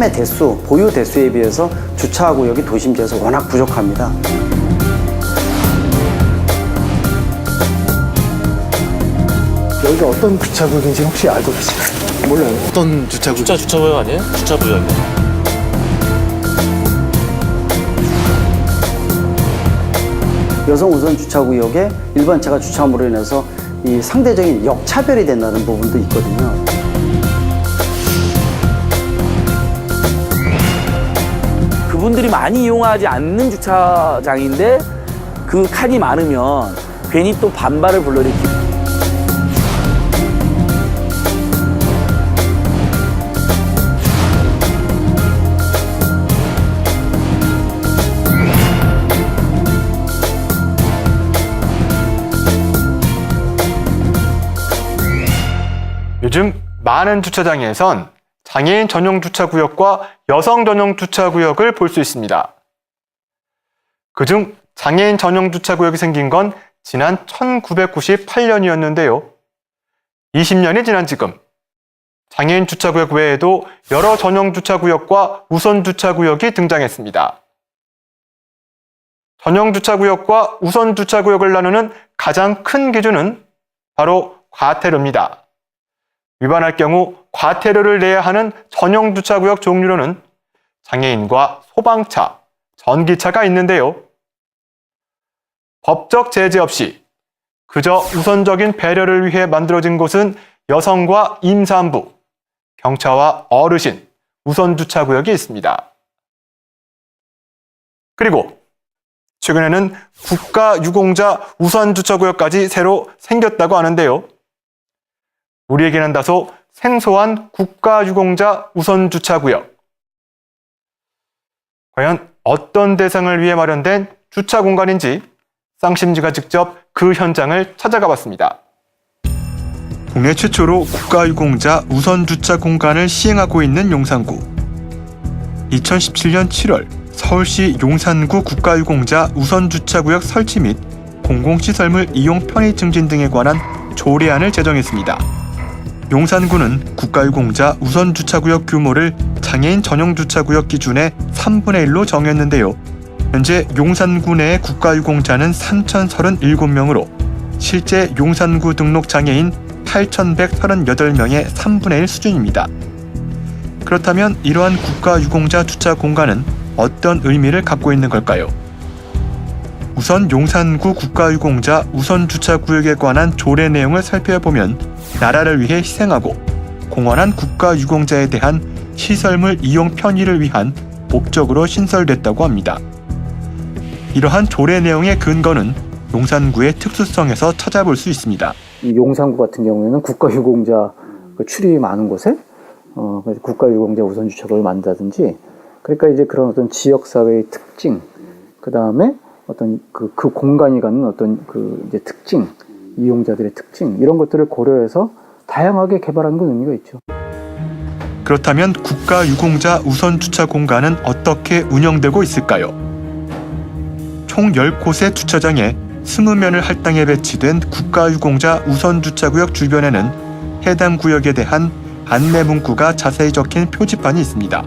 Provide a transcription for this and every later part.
판매 대수, 보유 대수에 비해서 주차 구역이 도심지에서 워낙 부족합니다. 여기가 어떤 주차구역인지 혹시 알고 계시나요? 몰라요. 어떤 주차구역? 주차 주차구역 아니에요? 주차구역. 여성 우선 주차 구역에 일반 차가 주차함으로 인해서 이 상대적인 역차별이 된다는 부분도 있거든요. 그분들이 많이 이용하지 않는 주차장인데 그 칸이 많으면 괜히 또 반발을 불러일으키고. 요즘 많은 주차장에선 장애인 전용 주차구역과 여성 전용 주차구역을 볼 수 있습니다. 그중 장애인 전용 주차구역이 생긴 건 지난 1998년이었는데요. 20년이 지난 지금 장애인 주차구역 외에도 여러 전용 주차구역과 우선 주차구역이 등장했습니다. 전용 주차구역과 우선 주차구역을 나누는 가장 큰 기준은 바로 과태료입니다. 위반할 경우 과태료를 내야 하는 전용 주차구역 종류로는 장애인과 소방차, 전기차가 있는데요. 법적 제재 없이 그저 우선적인 배려를 위해 만들어진 곳은 여성과 임산부, 경차와 어르신, 우선 주차구역이 있습니다. 그리고 최근에는 국가 유공자 우선 주차구역까지 새로 생겼다고 하는데요. 우리에게는 다소 생소한 국가유공자 우선주차구역. 과연 어떤 대상을 위해 마련된 주차 공간인지 쌍심지가 직접 그 현장을 찾아가 봤습니다. 국내 최초로 국가유공자 우선주차 공간을 시행하고 있는 용산구. 2017년 7월 서울시 용산구 국가유공자 우선주차구역 설치 및 공공시설물 이용 편의 증진 등에 관한 조례안을 제정했습니다. 용산구는 국가유공자 우선 주차구역 규모를 장애인 전용 주차구역 기준의 3분의 1로 정했는데요. 현재 용산구 내의 국가유공자는 3,037명으로 실제 용산구 등록 장애인 8,138명의 3분의 1 수준입니다. 그렇다면 이러한 국가유공자 주차 공간은 어떤 의미를 갖고 있는 걸까요? 우선 용산구 국가유공자 우선 주차구역에 관한 조례 내용을 살펴보면 나라를 위해 희생하고 공헌한 국가유공자에 대한 시설물 이용 편의를 위한 목적으로 신설됐다고 합니다. 이러한 조례 내용의 근거는 용산구의 특수성에서 찾아볼 수 있습니다. 이 용산구 같은 경우에는 국가유공자 그 출입이 많은 곳에 어, 국가유공자 우선 주차구를 만든다든지 그러니까 이제 그런 어떤 지역사회의 특징 그 다음에 어떤 그, 그 공간이 갖는 어떤 그 이제 특징 이용자들의 특징 이런 것들을 고려해서 다양하게 개발하는 건 의미가 있죠. 그렇다면 국가 유공자 우선 주차 공간은 어떻게 운영되고 있을까요? 총 10곳의 주차장에 20면을 할당해 배치된 국가 유공자 우선 주차 구역 주변에는 해당 구역에 대한 안내 문구가 자세히 적힌 표지판이 있습니다.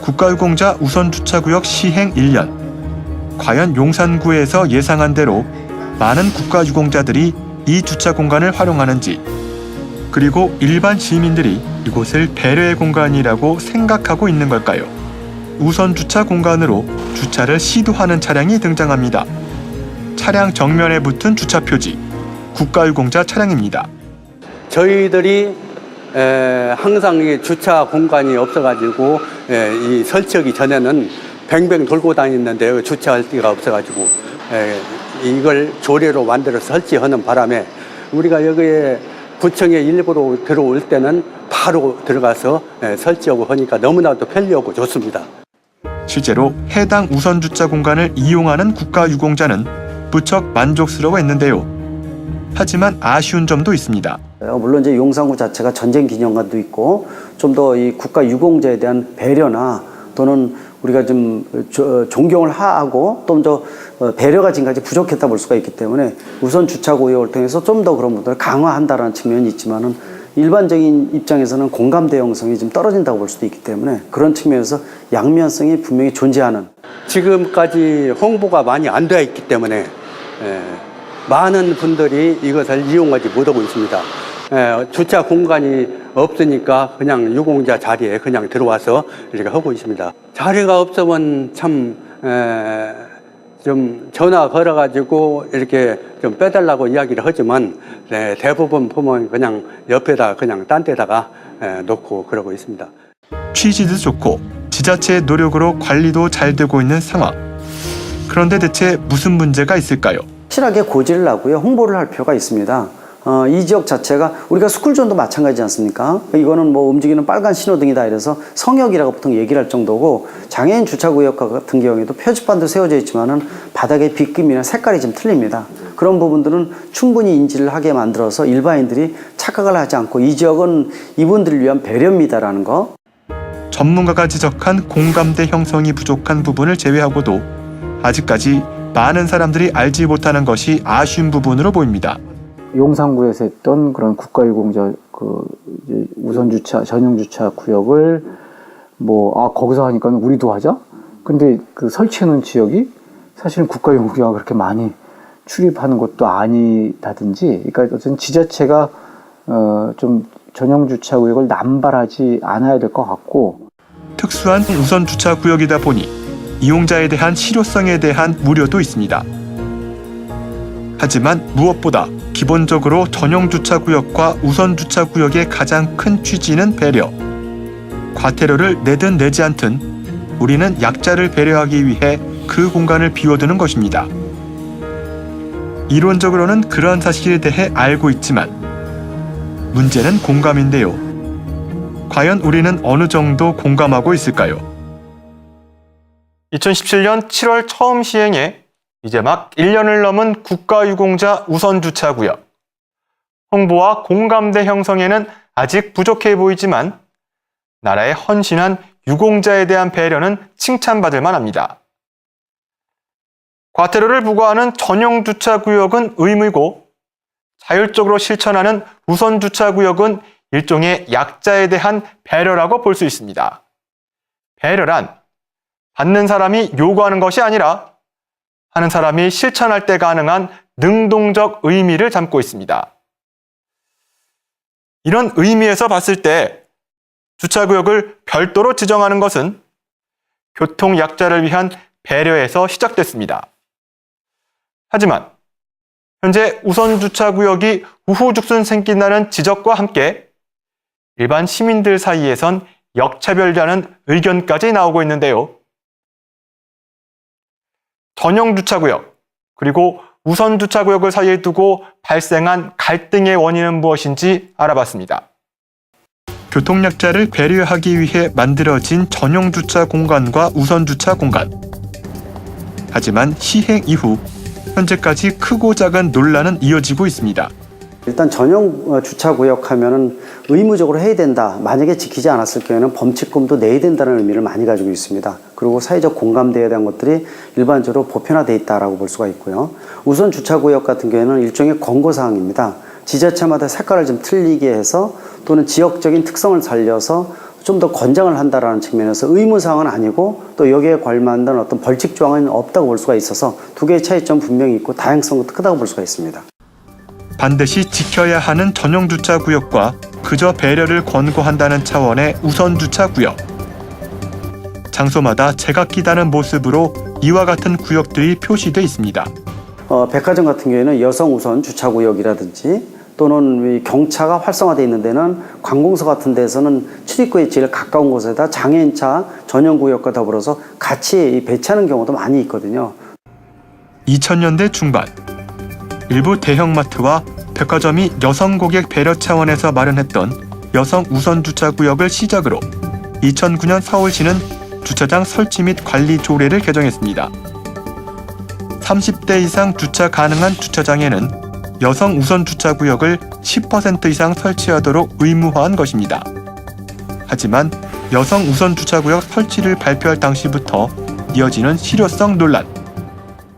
국가 유공자 우선 주차 구역 시행 1년. 과연 용산구에서 예상한 대로 많은 국가유공자들이 이 주차 공간을 활용하는지 그리고 일반 시민들이 이곳을 배려의 공간이라고 생각하고 있는 걸까요? 우선 주차 공간으로 주차를 시도하는 차량이 등장합니다. 차량 정면에 붙은 주차 표지 국가유공자 차량입니다. 저희들이 에, 항상 이 주차 공간이 없어가지고 에, 이 설치하기 전에는 뱅뱅 돌고 다녔는데 요. 주차할 데가 없어가지고 에, 이걸 조례로 만들어서 설치하는 바람에 우리가 여기에 구청에 일부러 들어올 때는 바로 들어가서 에, 설치하고 하니까 너무나도 편리하고 좋습니다. 실제로 해당 우선 주차 공간을 이용하는 국가 유공자는 무척 만족스러워했는데요. 하지만 아쉬운 점도 있습니다. 어, 물론 이제 용산구 자체가 전쟁 기념관도 있고 좀 더 이 국가 유공자에 대한 배려나 또는 우리가 좀 조- 존경을 하고 좀더 배려가 지금까지 부족했다 볼 수가 있기 때문에 우선 주차 구역을 통해서 좀 더 그런 부분을 강화한다는 측면이 있지만은 일반적인 입장에서는 공감 대형성이 좀 떨어진다고 볼 수도 있기 때문에 그런 측면에서 양면성이 분명히 존재하는 지금까지 홍보가 많이 안 되어 있기 때문에 예, 많은 분들이 이것을 이용하지 못하고 있습니다. 예, 주차 공간이 없으니까 그냥 유공자 자리에 그냥 들어와서 이렇게 하고 있습니다. 자리가 없으면 참, 에, 좀 전화 걸어가지고 이렇게 좀 빼달라고 이야기를 하지만 네, 대부분 보면 그냥 옆에다 그냥 딴 데다가 에, 놓고 그러고 있습니다. 취지도 좋고 지자체의 노력으로 관리도 잘 되고 있는 상황. 그런데 대체 무슨 문제가 있을까요? 확실하게 고지를 하고요. 홍보를 할 필요가 있습니다. 어, 이 지역 자체가 우리가 스쿨존도 마찬가지지 않습니까? 이거는 뭐 움직이는 빨간 신호등이다 이래서 성역이라고 보통 얘기를 할 정도고 장애인 주차구역 같은 경우에도 표지판도 세워져 있지만은 바닥의 빗김이나 색깔이 좀 틀립니다. 그런 부분들은 충분히 인지를 하게 만들어서 일반인들이 착각을 하지 않고 이 지역은 이분들을 위한 배려입니다라는 거 전문가가 지적한 공감대 형성이 부족한 부분을 제외하고도 아직까지 많은 사람들이 알지 못하는 것이 아쉬운 부분으로 보입니다. 용산구에서 했던 그런 국가유공자 그 이제 우선 주차 전용 주차 구역을 뭐 아 거기서 하니까 우리도 하자. 근데 그 설치해 놓은 지역이 사실은 국가유공자가 그렇게 많이 출입하는 것도 아니다든지, 그러니까 어쨌든 지자체가 어 좀 전용 주차 구역을 남발하지 않아야 될 것 같고 특수한 우선 주차 구역이다 보니 이용자에 대한 실효성에 대한 우려도 있습니다. 하지만 무엇보다 기본적으로 전용 주차 구역과 우선 주차 구역의 가장 큰 취지는 배려. 과태료를 내든 내지 않든 우리는 약자를 배려하기 위해 그 공간을 비워두는 것입니다. 이론적으로는 그런 사실에 대해 알고 있지만 문제는 공감인데요. 과연 우리는 어느 정도 공감하고 있을까요? 2017년 7월 처음 시행해 이제 막 1년을 넘은 국가유공자 우선주차 구역. 홍보와 공감대 형성에는 아직 부족해 보이지만 나라에 헌신한 유공자에 대한 배려는 칭찬받을 만합니다. 과태료를 부과하는 전용 주차 구역은 의무이고 자율적으로 실천하는 우선 주차 구역은 일종의 약자에 대한 배려라고 볼 수 있습니다. 배려란 받는 사람이 요구하는 것이 아니라 하는 사람이 실천할 때 가능한 능동적 의미를 담고 있습니다. 이런 의미에서 봤을 때 주차구역을 별도로 지정하는 것은 교통 약자를 위한 배려에서 시작됐습니다. 하지만 현재 우선 주차구역이 우후죽순 생긴다는 지적과 함께 일반 시민들 사이에선 역차별이라는 의견까지 나오고 있는데요. 전용 주차구역 그리고 우선 주차구역을 사이에 두고 발생한 갈등의 원인은 무엇인지 알아봤습니다. 교통약자를 배려하기 위해 만들어진 전용 주차 공간과 우선 주차 공간. 하지만 시행 이후 현재까지 크고 작은 논란은 이어지고 있습니다. 일단 전용 어, 주차 구역 하면은 의무적으로 해야 된다. 만약에 지키지 않았을 경우에는 범칙금도 내야 된다는 의미를 많이 가지고 있습니다. 그리고 사회적 공감대에 대한 것들이 일반적으로 보편화돼 있다라고 볼 수가 있고요. 우선 주차 구역 같은 경우에는 일종의 권고 사항입니다. 지자체마다 색깔을 좀 틀리게 해서 또는 지역적인 특성을 살려서 좀 더 권장을 한다라는 측면에서 의무 사항은 아니고 또 여기에 관련된 어떤 벌칙 조항은 없다고 볼 수가 있어서 두 개의 차이점 분명히 있고 다양성도 크다고 볼 수가 있습니다. 반드시 지켜야 하는 전용 주차 구역과 그저 배려를 권고한다는 차원의 우선 주차 구역. 장소마다 제각기다는 모습으로 이와 같은 구역들이 표시돼 있습니다. 어, 백화점 같은 경우에는 여성 우선 주차 구역이라든지 또는 이 경차가 활성화되어 있는 데는 관공서 같은 데서는 출입구에 제일 가까운 곳에다 장애인차 전용 구역과 더불어서 같이 배치하는 경우도 많이 있거든요. 2000년대 중반 일부 대형마트와 백화점이 여성 고객 배려 차원에서 마련했던 여성 우선 주차 구역을 시작으로 2009년 서울시는 주차장 설치 및 관리 조례를 개정했습니다. 30대 이상 주차 가능한 주차장에는 여성 우선 주차 구역을 10% 이상 설치하도록 의무화한 것입니다. 하지만 여성 우선 주차 구역 설치를 발표할 당시부터 이어지는 실효성 논란.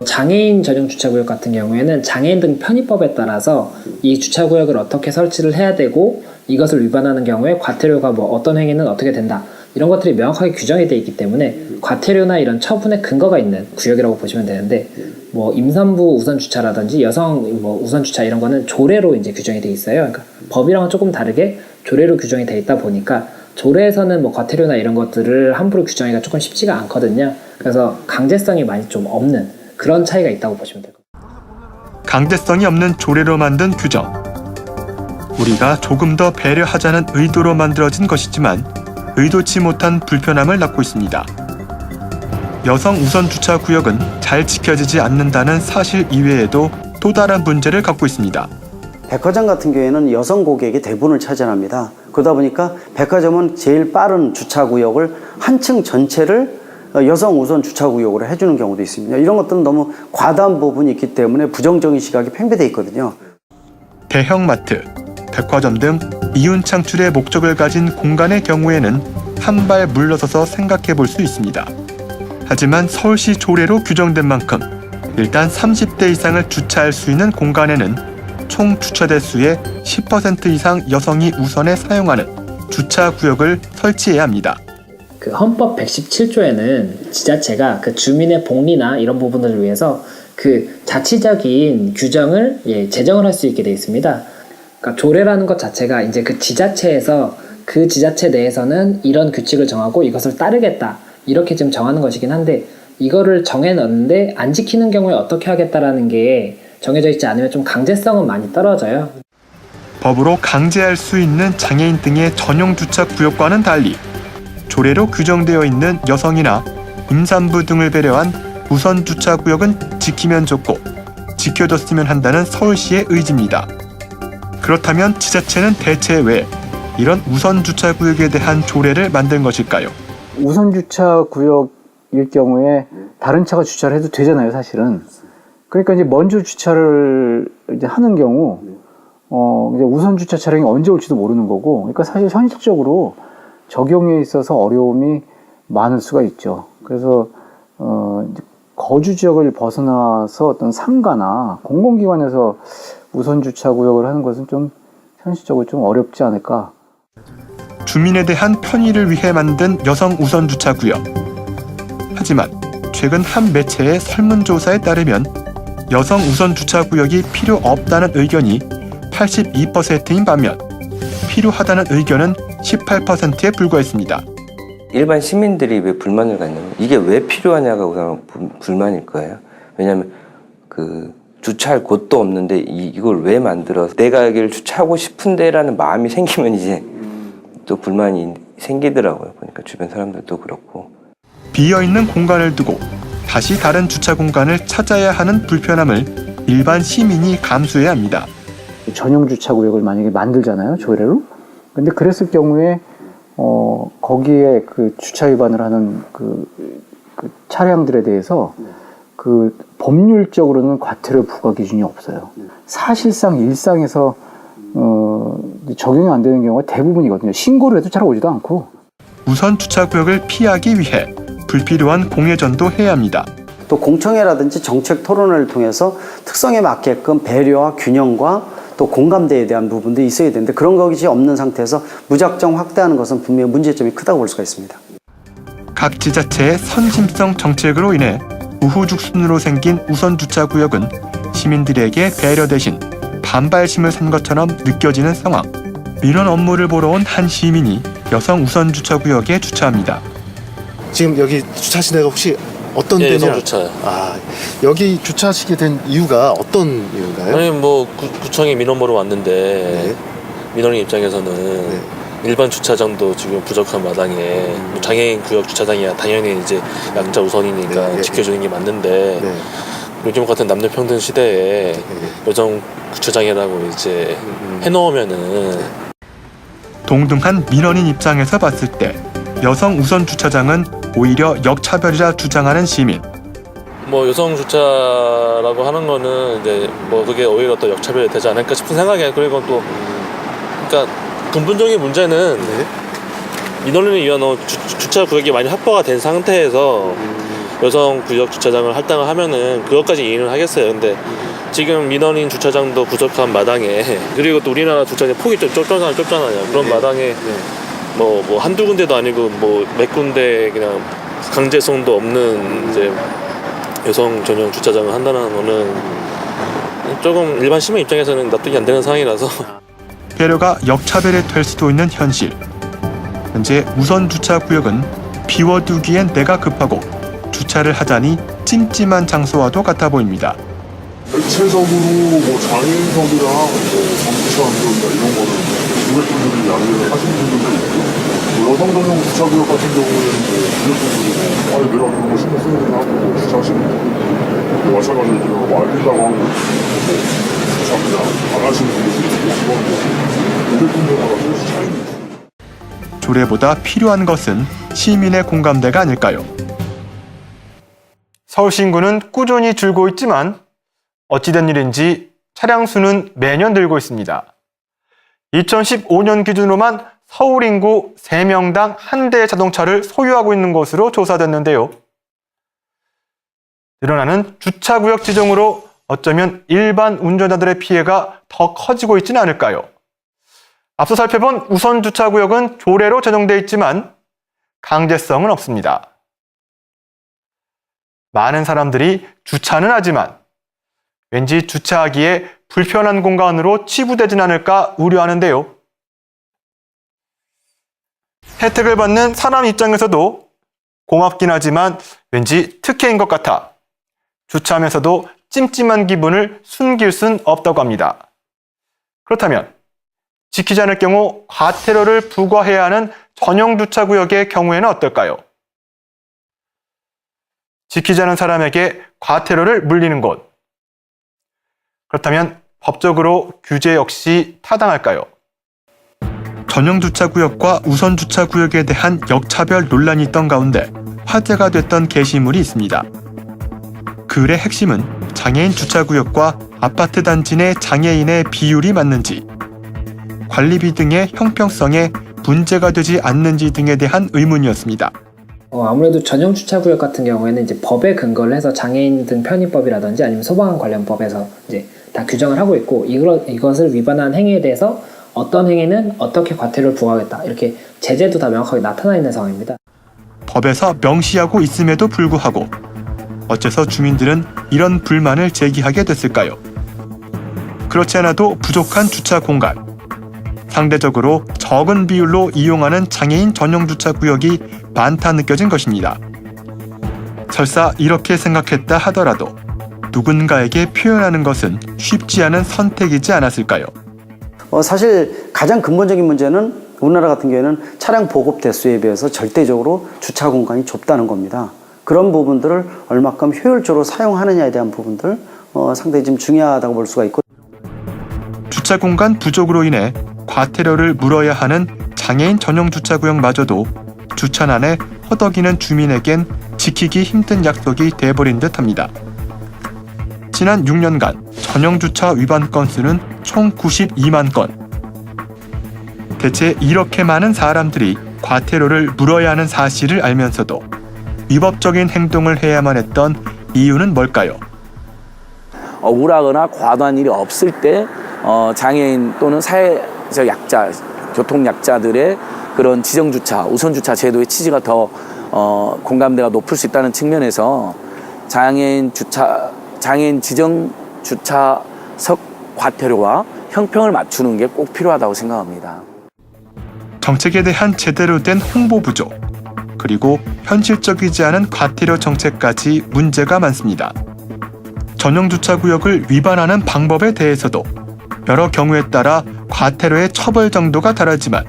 장애인 전용 주차구역 같은 경우에는 장애인 등 편의법에 따라서 이 주차구역을 어떻게 설치를 해야 되고 이것을 위반하는 경우에 과태료가 뭐 어떤 행위는 어떻게 된다. 이런 것들이 명확하게 규정이 되어 있기 때문에 과태료나 이런 처분의 근거가 있는 구역이라고 보시면 되는데 뭐 임산부 우선 주차라든지 여성 뭐 우선 주차 이런 거는 조례로 이제 규정이 돼 있어요. 그러니까 법이랑은 조금 다르게 조례로 규정이 돼 있다 보니까 조례에서는 뭐 과태료나 이런 것들을 함부로 규정하기가 조금 쉽지가 않거든요. 그래서 강제성이 많이 좀 없는 그런 차이가 있다고 보시면 돼요. 강제성이 없는 조례로 만든 규정. 우리가 조금 더 배려하자는 의도로 만들어진 것이지만 의도치 못한 불편함을 낳고 있습니다. 여성 우선 주차 구역은 잘 지켜지지 않는다는 사실 이외에도 또 다른 문제를 갖고 있습니다. 백화점 같은 경우에는 여성 고객이 대부분을 차지합니다. 그러다 보니까 백화점은 제일 빠른 주차 구역을 한 층 전체를 여성 우선 주차 구역으로 해주는 경우도 있습니다. 이런 것들은 너무 과다한 부분이 있기 때문에 부정적인 시각이 팽배돼 있거든요. 대형마트, 백화점 등 이윤 창출의 목적을 가진 공간의 경우에는 한 발 물러서서 생각해 볼 수 있습니다. 하지만 서울시 조례로 규정된 만큼 일단 30대 이상을 주차할 수 있는 공간에는 총 주차 대 수의 10% 이상 여성이 우선에 사용하는 주차 구역을 설치해야 합니다. 그 헌법 117조에는 지자체가 그 주민의 복리나 이런 부분들을 위해서 그 자치적인 규정을 예, 제정을 할 수 있게 되어 있습니다. 그러니까 조례라는 것 자체가 이제 그 지자체에서 그 지자체 내에서는 이런 규칙을 정하고 이것을 따르겠다 이렇게 지금 정하는 것이긴 한데 이거를 정해 넣는데 안 지키는 경우에 어떻게 하겠다라는 게 정해져 있지 않으면 좀 강제성은 많이 떨어져요. 법으로 강제할 수 있는 장애인 등의 전용 주차 구역과는 달리 조례로 규정되어 있는 여성이나 임산부 등을 배려한 우선 주차 구역은 지키면 좋고 지켜줬으면 한다는 서울시의 의지입니다. 그렇다면 지자체는 대체 왜 이런 우선 주차 구역에 대한 조례를 만든 것일까요? 우선 주차 구역일 경우에 다른 차가 주차를 해도 되잖아요, 사실은. 그러니까 이제 먼저 주차를 이제 하는 경우, 어, 이제 우선 주차 차량이 언제 올지도 모르는 거고, 그러니까 사실 현실적으로 적용에 있어서 어려움이 많을 수가 있죠. 그래서, 어, 거주 지역을 벗어나서 어떤 상가나 공공기관에서 우선 주차 구역을 하는 것은 좀 현실적으로 좀 어렵지 않을까. 주민에 대한 편의를 위해 만든 여성 우선 주차 구역. 하지만 최근 한 매체의 설문조사에 따르면 여성 우선 주차 구역이 필요 없다는 의견이 82%인 반면 필요하다는 의견은 18%에 불과했습니다. 일반 시민들이 왜 불만을 갖냐면 이게 왜 필요하냐가 우선 불- 불만일 거예요. 왜냐하면 그 주차할 곳도 없는데 이, 이걸 왜 만들어 내가 여기를 주차하고 싶은데라는 마음이 생기면 이제 또 불만이 생기더라고요. 보니까 주변 사람들도 그렇고 비어 있는 공간을 두고 다시 다른 주차 공간을 찾아야 하는 불편함을 일반 시민이 감수해야 합니다. 전용 주차 구역을 만약에 만들잖아요 조례로 근데 그랬을 경우에 어 거기에 그 주차 위반을 하는 그, 그 차량들에 대해서 그 법률적으로는 과태료 부과 기준이 없어요. 사실상 일상에서 어 적용이 안 되는 경우가 대부분이거든요. 신고를 해도 잘 오지도 않고. 우선 주차 구역을 피하기 위해 불필요한 공회전도 해야 합니다. 또 공청회라든지 정책 토론을 통해서 특성에 맞게끔 배려와 균형과 또 공감대에 대한 부분도 있어야 되는데 그런 것이 없는 상태에서 무작정 확대하는 것은 분명히 문제점이 크다고 볼 수가 있습니다. 각 지자체의 선심성 정책으로 인해 우후죽순으로 생긴 우선 주차 구역은 시민들에게 배려 대신 반발심을 산 것처럼 느껴지는 상황. 이런 업무를 보러 온 한 시민이 여성 우선 주차 구역에 주차합니다. 지금 여기 주차하신 데가 혹시 어떤 예, 데냐? 여성 주차요. 아 여기 주차하시게 된 이유가 어떤 이유인가요? 아니 뭐 구, 구청에 민원보러 왔는데 네. 민원인 입장에서는 네. 일반 주차장도 지금 부족한 마당에 뭐 장애인 구역 주차장이야 당연히 이제 양자 우선이니까 네, 네, 지켜주는 게 맞는데 네. 요즘 같은 남녀 평등 시대에 네. 여성 주차장이라고 이제 음. 해놓으면은 동등한 민원인 입장에서 봤을 때 여성 우선 주차장은 오히려 역차별이라 주장하는 시민. 뭐 여성 주차라고 하는 거는 이제 뭐 그게 오히려 또 역차별이 되지 않을까 싶은 생각이에요. 그리고 또 그러니까 근본적인 문제는 네. 민원인을 위한 어, 주, 차 구역이 많이 확보가 된 상태에서 여성 구역 주차장을 할당을 하면은 그것까지 이해는 하겠어요. 근데 지금 민원인 주차장도 부족한 마당에 그리고 또 우리나라 주차장 폭이 좀 좁잖아요. 좁잖아요. 그런 마당에 뭐, 뭐 한두 군데도 아니고 뭐 몇 군데 그냥 강제성도 없는 이제 여성 전용 주차장을 한다는 거는 조금 일반 시민 입장에서는 납득이 안 되는 상황이라서 배려가 역차별이 될 수도 있는 현실. 현재 우선 주차 구역은 비워두기엔 내가 급하고 주차를 하자니 찜찜한 장소와도 같아 보입니다. 대체적으로 뭐 장애인석이랑 뭐 전기차안전이나 이런 거는 고객분들이 양해를 하시는 분들도 있고 뭐 여성 전용 주차구역 같은 경우에는 뭐 고객분들이 아니 내가 그런 거 신경 써야 되나 하고 주차하시는 분들 마찬가지로 뭐 알린다고 하고 뭐 주차 그냥 안 하시는 분들도 있고 그건 뭐 고객분들마다 조금씩 차이는 있어요. 조례보다 필요한 것은 시민의 공감대가 아닐까요? 서울 신구는 꾸준히 줄고 있지만 어찌된 일인지 차량 수는 매년 늘고 있습니다. 2015년 기준으로만 서울 인구 3명당 한 대의 자동차를 소유하고 있는 것으로 조사됐는데요. 늘어나는 주차구역 지정으로 어쩌면 일반 운전자들의 피해가 더 커지고 있지는 않을까요? 앞서 살펴본 우선 주차구역은 조례로 제정돼 있지만 강제성은 없습니다. 많은 사람들이 주차는 하지만 왠지 주차하기에 불편한 공간으로 치부되진 않을까 우려하는데요. 혜택을 받는 사람 입장에서도 고맙긴 하지만 왠지 특혜인 것 같아 주차하면서도 찜찜한 기분을 숨길 순 없다고 합니다. 그렇다면 지키지 않을 경우 과태료를 부과해야 하는 전용 주차 구역의 경우에는 어떨까요? 지키지 않은 사람에게 과태료를 물리는 것. 그렇다면 법적으로 규제 역시 타당할까요? 전용 주차구역과 우선 주차구역에 대한 역차별 논란이 있던 가운데 화제가 됐던 게시물이 있습니다. 글의 핵심은 장애인 주차구역과 아파트 단지 내 장애인의 비율이 맞는지, 관리비 등의 형평성에 문제가 되지 않는지 등에 대한 의문이었습니다. 어, 아무래도 전용 주차구역 같은 경우에는 이제 법에 근거를 해서 장애인 등 편의법이라든지 아니면 소방 관련 법에서 이제 다 규정을 하고 있고 이걸, 이것을 위반한 행위에 대해서 어떤 행위는 어떻게 과태료를 부과하겠다 이렇게 제재도 다 명확하게 나타나 있는 상황입니다. 법에서 명시하고 있음에도 불구하고 어째서 주민들은 이런 불만을 제기하게 됐을까요? 그렇지 않아도 부족한 주차 공간, 상대적으로 적은 비율로 이용하는 장애인 전용 주차 구역이 많다 느껴진 것입니다. 설사 이렇게 생각했다 하더라도 누군가에게 표현하는 것은 쉽지 않은 선택이지 않았을까요? 어, 사실 가장 근본적인 문제는 우리나라 같은 경우에는 차량 보급 대수에 비해서 절대적으로 주차 공간이 좁다는 겁니다. 그런 부분들을 얼마큼 효율적으로 사용하느냐에 대한 부분들 어, 상당히 좀 중요하다고 볼 수가 있고 주차 공간 부족으로 인해 과태료를 물어야 하는 장애인 전용 주차 구역마저도 주차난에 허덕이는 주민에겐 지키기 힘든 약속이 돼버린 듯합니다. 지난 6년간 전용 주차 위반 건수는 총 92만 건. 대체 이렇게 많은 사람들이 과태료를 물어야 하는 사실을 알면서도 위법적인 행동을 해야만 했던 이유는 뭘까요? 억울하거나 과도한 일이 없을 때 어, 장애인 또는 사회적 약자, 교통 약자들의 그런 지정 주차, 우선 주차 제도의 취지가 더 어, 공감대가 높을 수 있다는 측면에서 장애인 주차, 장애인 지정 주차석 과태료와 형평을 맞추는 게 꼭 필요하다고 생각합니다. 정책에 대한 제대로 된 홍보 부족, 그리고 현실적이지 않은 과태료 정책까지 문제가 많습니다. 전용 주차 구역을 위반하는 방법에 대해서도 여러 경우에 따라 과태료의 처벌 정도가 다르지만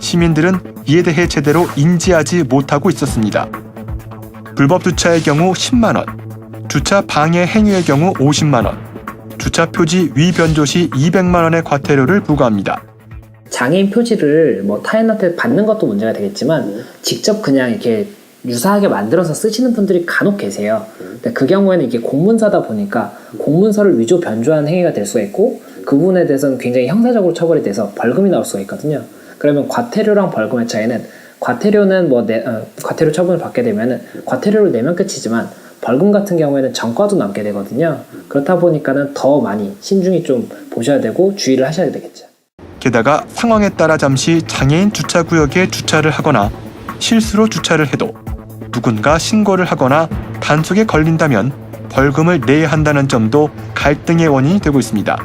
시민들은 이에 대해 제대로 인지하지 못하고 있었습니다. 불법 주차의 경우 10만 원, 주차 방해 행위의 경우 50만 원, 주차 표지 위변조 시 200만 원의 과태료를 부과합니다. 장애인 표지를 뭐 타인한테 받는 것도 문제가 되겠지만 직접 그냥 이렇게 유사하게 만들어서 쓰시는 분들이 간혹 계세요. 근데 그 경우에는 이게 공문서다 보니까 공문서를 위조 변조한 행위가 될 수가 있고 그 부분에 대해서는 굉장히 형사적으로 처벌이 돼서 벌금이 나올 수가 있거든요. 그러면 과태료랑 벌금의 차이는 과태료는 뭐 내, 어, 과태료 처분을 받게 되면은 과태료를 내면 끝이지만 벌금 같은 경우에는 전과도 남게 되거든요. 그렇다 보니까는 더 많이 신중히 좀 보셔야 되고 주의를 하셔야 되겠죠. 게다가 상황에 따라 잠시 장애인 주차 구역에 주차를 하거나 실수로 주차를 해도 누군가 신고를 하거나 단속에 걸린다면 벌금을 내야 한다는 점도 갈등의 원인이 되고 있습니다.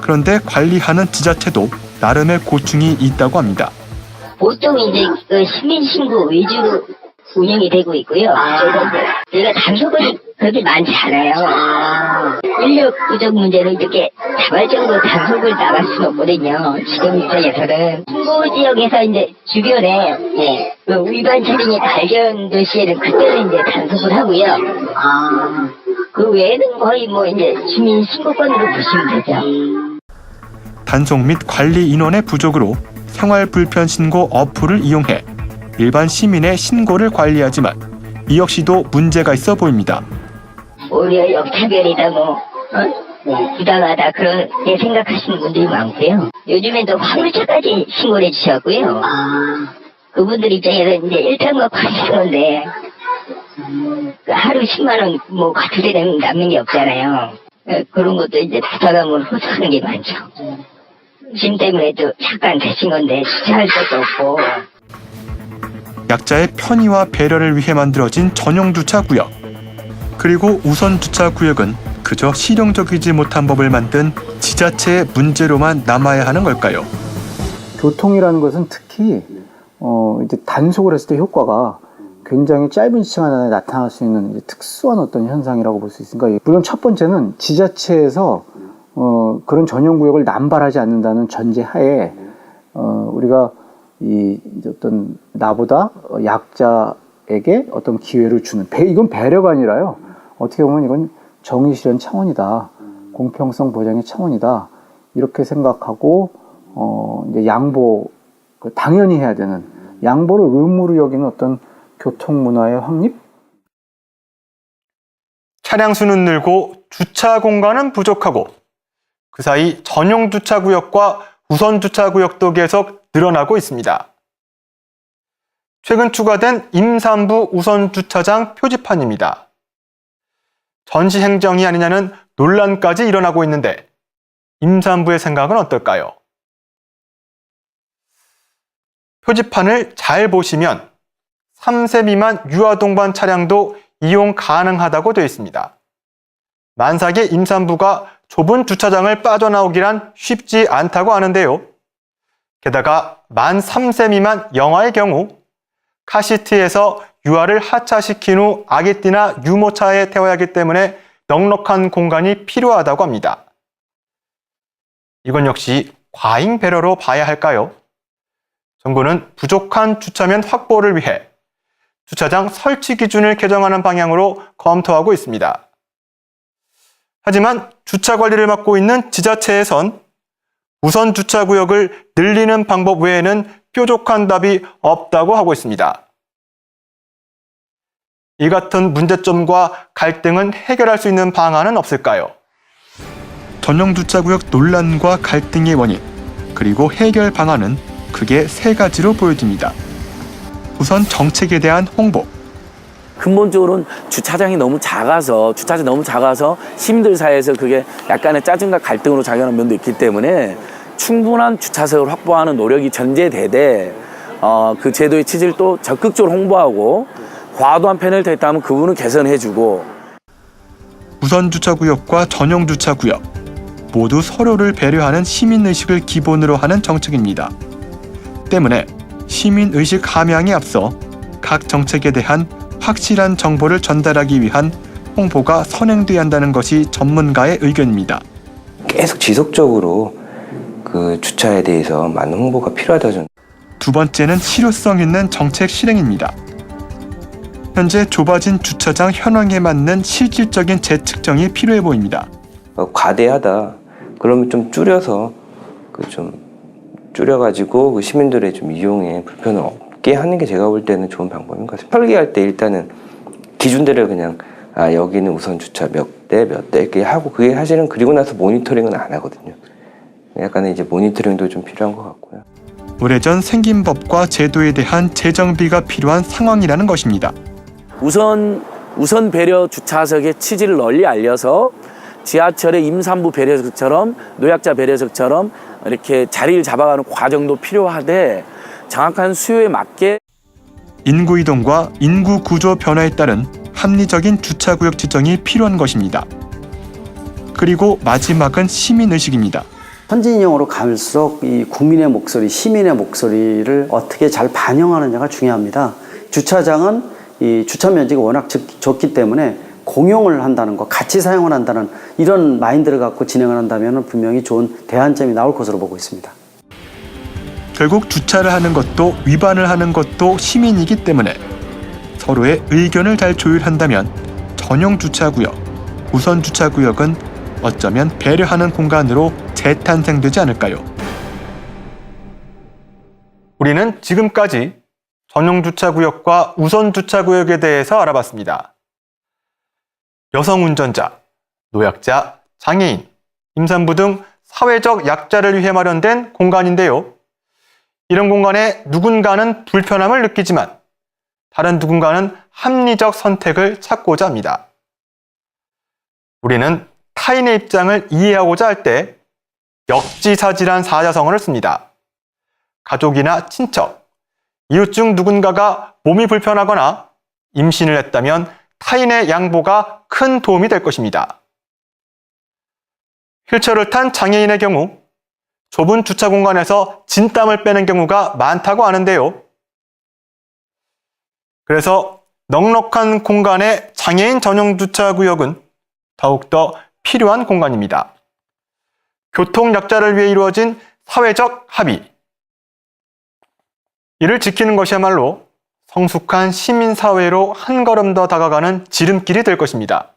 그런데 관리하는 지자체도 나름의 고충이 있다고 합니다. 보통 이제 그 시민 신고 위주로 운영이 되고 있고요. 저희가 단속은 그렇게 많지 않아요. 인력 부족 문제를 이렇게 자발적으로 단속을 나갈 수는 없거든요. 지금 입장에서는 신고 지역에서 이제 주변에 예, 그 위반 차량이 발견될 시에는 그때는 이제 단속을 하고요. 그 외에는 거의 뭐 이제 주민 신고권으로 보시면 되죠. 단속 및 관리 인원의 부족으로 생활 불편 신고 어플을 이용해 일반 시민의 신고를 관리하지만 이 역시도 문제가 있어 보입니다. 오히려 역차별이다 뭐 어? 부당하다 그렇게 생각하시는 분들이 많고요. 요즘엔 또 화물차까지 신고를 해주셨고요. 그분들 입장에서 이제 일탈과 과세는 건데 그 하루 10만 원뭐 과태료는 남는 게 없잖아요. 어, 그런 것도 이제 부담감을 호소하는 게 많죠. 짐 때문에 또 잠깐 되신 건데 주차할 것도 없고 약자의 편의와 배려를 위해 만들어진 전용 주차 구역. 그리고 우선 주차 구역은 그저 실용적이지 못한 법을 만든 지자체의 문제로만 남아야 하는 걸까요? 교통이라는 것은 특히 어 이제 단속을 했을 때 효과가 굉장히 짧은 시간 안에 나타날 수 있는 특수한 어떤 현상이라고 볼 수 있으니까 물론 첫 번째는 지자체에서 어 그런 전용 구역을 남발하지 않는다는 전제 하에 어 우리가 이 어떤 나보다 약자에게 어떤 기회를 주는 배 이건 배려가 아니라요. 어떻게 보면 이건 정의 실현 차원이다. 공평성 보장의 차원이다. 이렇게 생각하고 어 이제 양보 그 당연히 해야 되는 양보를 의무로 여기는 어떤 교통 문화의 확립? 차량 수는 늘고 주차 공간은 부족하고 그 사이 전용 주차 구역과 우선 주차 구역도 계속 늘어나고 있습니다. 최근 추가된 임산부 우선 주차장 표지판입니다. 전시 행정이 아니냐는 논란까지 일어나고 있는데 임산부의 생각은 어떨까요? 표지판을 잘 보시면 3세 미만 유아 동반 차량도 이용 가능하다고 되어 있습니다. 만삭의 임산부가 좁은 주차장을 빠져나오기란 쉽지 않다고 하는데요. 게다가 만 3세 미만 영아의 경우 카시트에서 유아를 하차시킨 후 아기띠나 유모차에 태워야 하기 때문에 넉넉한 공간이 필요하다고 합니다. 이건 역시 과잉 배려로 봐야 할까요? 정부는 부족한 주차면 확보를 위해 주차장 설치 기준을 개정하는 방향으로 검토하고 있습니다. 하지만 주차 관리를 맡고 있는 지자체에선 우선 주차 구역을 늘리는 방법 외에는 뾰족한 답이 없다고 하고 있습니다. 이 같은 문제점과 갈등은 해결할 수 있는 방안은 없을까요? 전용 주차 구역 논란과 갈등의 원인, 그리고 해결 방안은 크게 세 가지로 보여집니다. 우선 정책에 대한 홍보, 근본적으로는 주차장이 너무 작아서 주차장이 너무 작아서 시민들 사이에서 그게 약간의 짜증과 갈등으로 작용하는 면도 있기 때문에 충분한 주차석을 확보하는 노력이 전제되되 어, 그 제도의 취지를 또 적극적으로 홍보하고 과도한 페널티가 있다면 그 부분은 개선해주고 우선 주차 구역과 전용 주차 구역 모두 서로를 배려하는 시민 의식을 기본으로 하는 정책입니다. 때문에 시민 의식 함양에 앞서 각 정책에 대한 확실한 정보를 전달하기 위한 홍보가 선행돼야 한다는 것이 전문가의 의견입니다. 계속 지속적으로 그 주차에 대해서 많은 홍보가 필요하다고 저는 두 번째는 실효성 있는 정책 실행입니다. 현재 좁아진 주차장 현황에 맞는 실질적인 재측정이 필요해 보입니다. 어, 과대하다. 그러면 좀 줄여서 그 좀 줄여가지고 그 시민들의 좀 이용에 불편을 없게 하는 게 제가 볼 때는 좋은 방법인 것 같아요. 설계 할 때 일단은 기준대로 그냥 아 여기는 우선 주차 몇 대 몇 대 이렇게 하고 그게 사실은 그리고 나서 모니터링은 안 하거든요. 약간의 이제 모니터링도 좀 필요한 것 같고요. 오래전 생긴 법과 제도에 대한 재정비가 필요한 상황이라는 것입니다. 우선 우선 배려 주차석의 취지를 널리 알려서 지하철의 임산부 배려석처럼 노약자 배려석처럼 이렇게 자리를 잡아가는 과정도 필요하되 정확한 수요에 맞게 인구 이동과 인구 구조 변화에 따른 합리적인 주차구역 지정이 필요한 것입니다. 그리고 마지막은 시민 의식입니다. 선진형으로 갈수록 이 국민의 목소리, 시민의 목소리를 어떻게 잘 반영하느냐가 중요합니다. 주차장은 이 주차 면적이 워낙 적, 적기 때문에 공용을 한다는 것, 같이 사용을 한다는 이런 마인드를 갖고 진행을 한다면 분명히 좋은 대안점이 나올 것으로 보고 있습니다. 결국 주차를 하는 것도 위반을 하는 것도 시민이기 때문에 서로의 의견을 잘 조율한다면 전용 주차구역, 우선 주차구역은 어쩌면 배려하는 공간으로 재탄생되지 않을까요? 우리는 지금까지 전용 주차구역과 우선 주차구역에 대해서 알아봤습니다. 여성 운전자, 노약자, 장애인, 임산부 등 사회적 약자를 위해 마련된 공간인데요. 이런 공간에 누군가는 불편함을 느끼지만 다른 누군가는 합리적 선택을 찾고자 합니다. 우리는 타인의 입장을 이해하고자 할 때 역지사지란 사자성어를 씁니다. 가족이나 친척, 이웃 중 누군가가 몸이 불편하거나 임신을 했다면 타인의 양보가 큰 도움이 될 것입니다. 휠체어를 탄 장애인의 경우 좁은 주차 공간에서 진땀을 빼는 경우가 많다고 하는데요. 그래서 넉넉한 공간의 장애인 전용 주차 구역은 더욱더 필요한 공간입니다. 교통 약자를 위해 이루어진 사회적 합의. 이를 지키는 것이야말로 성숙한 시민사회로 한 걸음 더 다가가는 지름길이 될 것입니다.